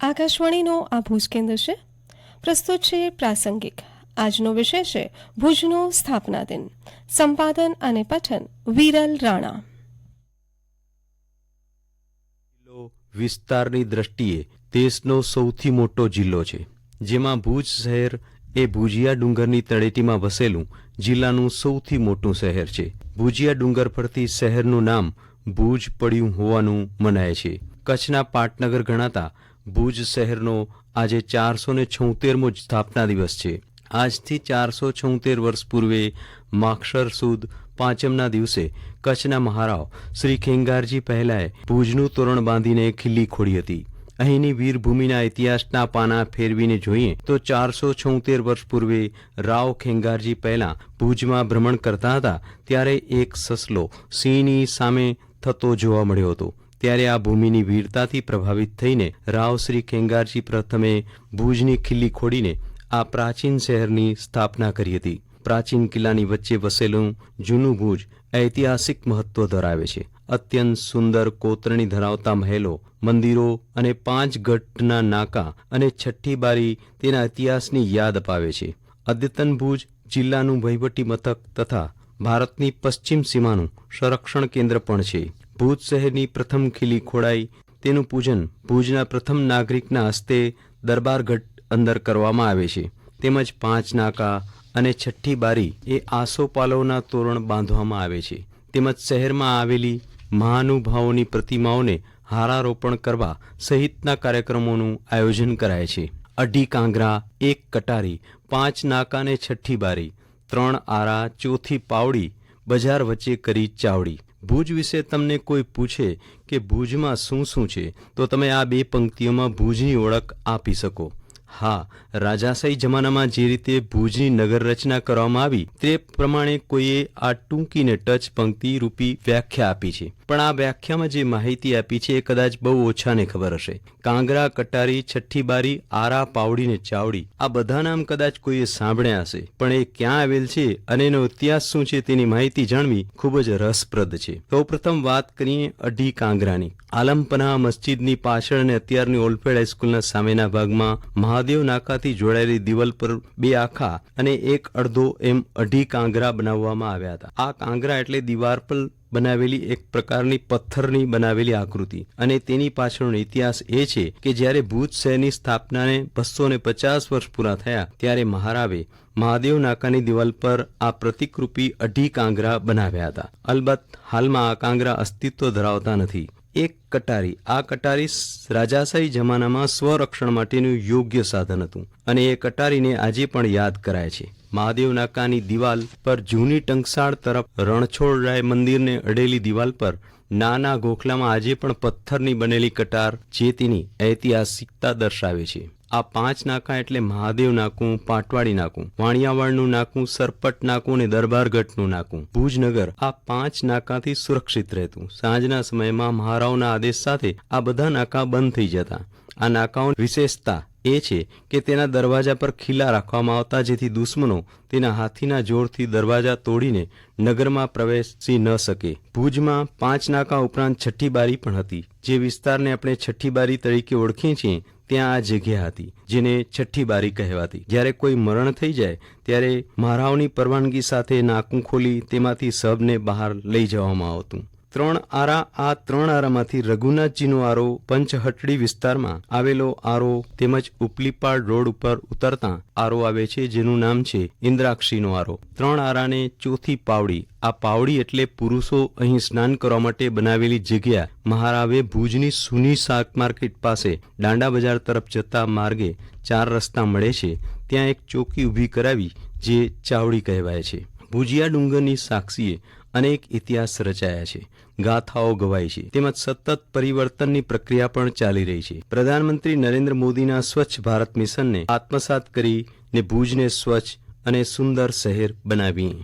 આકાશવાણીનો આ ભુજ કેન્દ્ર છે. પ્રસ્તુત છે પ્રાસંગિક. આજનો વિષય છે ભુજનો સ્થાપના દિન. સંપાદન અને પઠન. વિરલ રાણા. વિસ્તારની દ્રષ્ટિએ દેશનો સૌથી મોટો જિલ્લો છે. જેમાં ભુજ શહેર એ ભુજિયા ડુંગરની તળેટીમાં વસેલું જિલ્લાનું સૌથી મોટું શહેર છે. ભુજિયા ડુંગર પરથી શહેરનું નામ ભુજ પડ્યું હોવાનું મનાય છે. કચ્છના પાટનગર ગણાતા ભુજ શહેરનો આજે ચારસો ને છોતેરમો સ્થાપના દિવસ છે. આજથી ચારસો છોતેર વર્ષ પૂર્વે માક્ષર સુદ પાંચમના દિવસે કચ્છના મહારાવ શ્રી ખેંગારજી પહેલાએ ભુજનું તોરણ બાંધીને ખીલ્લી ખોડી હતી. અહીંની વીરભૂમિના ઇતિહાસના પાના ફેરવીને જોઈએ તો ચારસો છોતેર વર્ષ પૂર્વે રાવ ખેંગારજી પહેલા ભુજમાં ભ્રમણ કરતા હતા, ત્યારે એક સસલો સિંહની સામે થતો જોવા મળ્યો હતો. ત્યારે આ ભૂમિની વીરતાથી પ્રભાવિત થઈને રાવ શ્રી ખેંગારજી પ્રથમે ભુજની ખીલ્લી ખોડીને આ પ્રાચીન શહેરની સ્થાપના કરી હતી. પ્રાચીન કિલ્લાની વચ્ચે વસેલું જૂનું ભુજ ઐતિહાસિક મહત્વ ધરાવે છે. અત્યંત સુંદર કોતરણી ધરાવતા મહેલો, મંદિરો અને પાંચ ગઢના નાકા અને છઠ્ઠી બારી તેના ઇતિહાસની યાદ અપાવે છે. અદ્યતન ભુજ જિલ્લાનું વહીવટી મથક તથા ભારતની પશ્ચિમ સીમાનું સંરક્ષણ કેન્દ્ર પણ છે. ભુજ શહેરની પ્રથમ ખીલી ખોડાઈ તેનું પૂજન ભુજના પ્રથમ નાગરિકના હસ્તે દરબારગઢ અંદર કરવામાં આવે છે. તેમજ પાંચ નાકા અને છઠ્ઠી બારી એ આસોપાલવના તોરણ બાંધવામાં આવે છે. તેમજ શહેરમાં આવેલી મહાનુભાવોની પ્રતિમાઓને હારારોપણ કરવા સહિતના કાર્યક્રમોનું આયોજન કરાય છે. અઢી કાંગરા, એક કટારી, પાંચ નાકા અને છઠ્ઠી બારી, ત્રણ આરા, ચોથી પાવડી, બજાર વચ્ચે કરી ચાવડી. ભુજ વિશે તમને કોઈ પૂછે કે ભુજમાં શું શું છે, તો તમે આ બે પંક્તિઓમાં ભુજની ઓળખ આપી શકો. હા, રાજાશાહી જમાનામાં જે રીતે ભુજની નગર રચના કરવામાં આવી, તે પ્રમાણે કોઈએ આ ટૂંકીને ટચ પંક્તિ રૂપી વ્યાખ્યા આપી છે. પણ આ વ્યાખ્યામાં જે માહિતી આપી છે એ કદાચ બહુ ઓછાને ખબર હશે. કાંગરા, કટારી છઠ્ઠી બારી આરા, પાવડી ને ચાવડી આ બધા નામ કદાચ કોઈએ સાંભળ્યા હશે. પણ એ ક્યાં આવેલ છે અને એનો ઇતિહાસ શું છે તેની માહિતી જાણવી ખૂબ જ રસપ્રદ છે. સૌપ્રથમ વાત કરીએ અઢી કાંગરાની. આલમપના મસ્જિદની પાછળ અને અત્યારની ઓલફેડ હાઈસ્કૂલના સામેના ભાગમાં મહાદેવ નાકાથી જોડાયેલી દિવાલ પર બે આખા અને એક અડધો એમ અઢી કાંગરા બનાવવામાં આવ્યા હતા. આ કાંગરા એટલે દિવાલ પર બનાવેલી એક પ્રકારની પથ્થરની બનાવેલી આકૃતિ. અને તેની પાછળનો ઇતિહાસ એ છે કે જ્યારે ભુજ શહેરની સ્થાપનાને બસો ને પચાસ વર્ષ પૂરા થયા ત્યારે મહારાવે મહાદેવ નાકાની દિવાલ પર આ પ્રતિકરૂપી અઢી કાંગરા બનાવ્યા હતા. અલબત્ત હાલમાં આ કાંગરા અસ્તિત્વ ધરાવતા નથી. એક કટારી, આ કટારી રાજાશાહી જમાનામાં સ્વરક્ષણ માટેનું યોગ્ય સાધન હતું અને એ કટારીને આજે પણ યાદ કરાય છે. મહાદેવ નાકાની દિવાલ પર જૂની ટંકસાળ તરફ રણછોડરાય મંદિરને અડેલી દિવાલ પર નાના ગોખલામાં આજે પણ પથ્થરની બનેલી કટાર જે ઐતિહાસિકતા દર્શાવે છે. આ પાંચ નાકા એટલે મહાદેવ નાકું, પાટવાડી નાકું, વાણિયાવાડનું નાકું, સરપટ નાકું અને દરબારગઢનું નાકું. ભુજનગર આ પાંચ નાકાથી સુરક્ષિત રહેતું. સાંજના સમયમાં મહારાવના આદેશ સાથે આ બધા નાકા બંધ થઈ જતા. આ નાકાઓની વિશેષતા એ છે કે તેના દરવાજા પર ખીલા રાખવામાં આવતા જેથી દુશ્મનો તેના હાથીના જોરથી દરવાજા તોડીને નગરમાં પ્રવેશી ન શકે. ભુજમાં પાંચ નાકા ઉપરાંત છઠ્ઠી બારી પણ હતી. જે વિસ્તારને આપણે છઠ્ઠી બારી તરીકે ઓળખીએ છીએ, ત્યાં આ જગ્યા હતી, જેને છઠ્ઠી બારી કહેવાતી. જ્યારે કોઈ મરણ થઈ જાય, ત્યારે મહારાવની પરવાનગી સાથે નાકું ખોલી તેમાંથી સબને બહાર લઈ જવામાં આવતું. ત્રણ આરા, આ ત્રણ આરામાંથી રઘુનાથજીનો આરો પંચહટડી વિસ્તારમાં આવેલો આરો તેમજ ઉપલીપાડ રોડ ઉપર ઉતરતા આરો આવે છે, જેનું નામ છે ઇન્દ્રાક્ષીનો આરો. ત્રણ આરાને ચોથી પાવડી. આ પાવડી એટલે પુરુષો અહીં સ્નાન કરવા માટે બનાવેલી જગ્યા. મહારાવે ભુજની સુની શાક માર્કેટ પાસે દાંડા બજાર તરફ જતા માર્ગે ચાર રસ્તા મળે છે. ત્યાં એક ચોકી ઊભી કરાવી, જે ચાવડી કહેવાય છે. ભુજિયા ડુંગરની સાક્ષીએ અનેક ઇતિહાસ રચાયા છે, ગાથાઓ ગવાય છે, તેમજ સતત પરિવર્તનની પ્રક્રિયા પણ ચાલી રહી છે. પ્રધાનમંત્રી નરેન્દ્ર મોદીના સ્વચ્છ ભારત મિશનને આત્મસાત કરીને ભુજને સ્વચ્છ અને સુંદર શહેર બનાવી